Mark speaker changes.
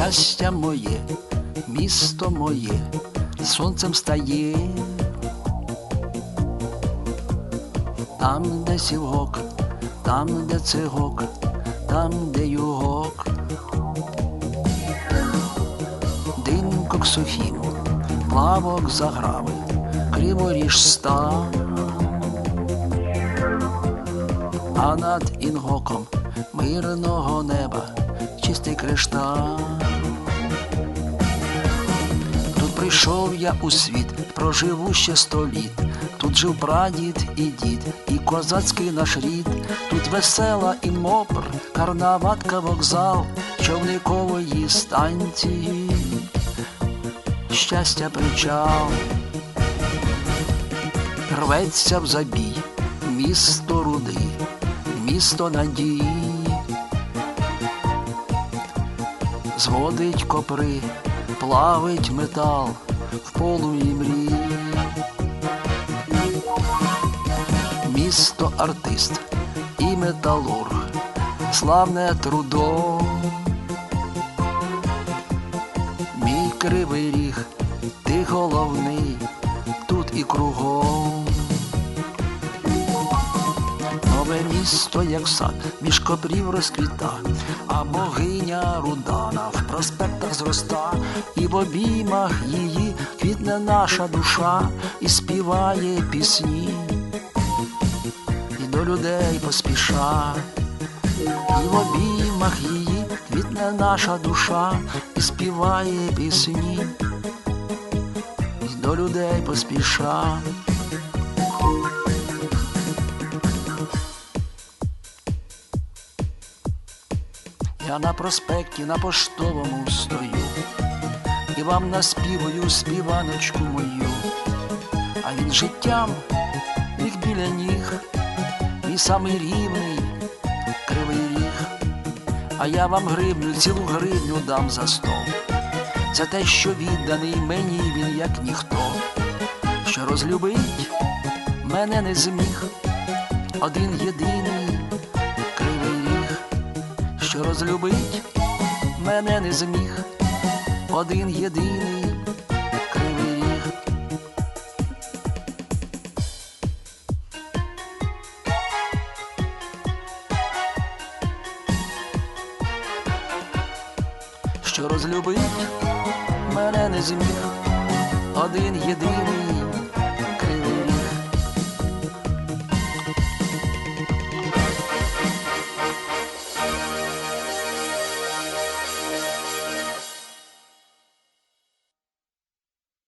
Speaker 1: щастя моє, місто моє, сонцем стає. Там, де сівок, там, де цигок, там, де югок. Динкок сухім, плавок заграви, криворіж став. А над інгоком мирного неба чистий кришталь. Тут прийшов я у світ, проживу ще сто літ. Тут жив прадід і дід, і козацький наш рід. Тут весела і мопр, карнаватка вокзал, човникової станції. Щастя причал, рветься в забій, місто руди, місто надії. Зводить копри, плавить метал в полум'ї мрій. Місто артист і металург, славне трудом. Мій кривий ріг, ти головний, тут і кругом. Місто, як сад, між копрів розквіта, а богиня Рудана в проспектах зроста, і в обіймах її квітне наша душа і співає пісні, і до людей поспіша, і в обіймах її квітне наша душа і співає пісні, і до людей поспіша. Я на проспекті на поштовому стою. І вам наспівую співаночку мою, а він життям їх біля ніг, мій самий рівний, кривий ріг, а я вам гривню, цілу гривню дам за стол. Це те, що відданий мені він, як ніхто, що розлюбить мене не зміг, один єдиний розлюбить мене не зміг, один єдиний кривий ріг. Що розлюбить мене не зміг, один єдиний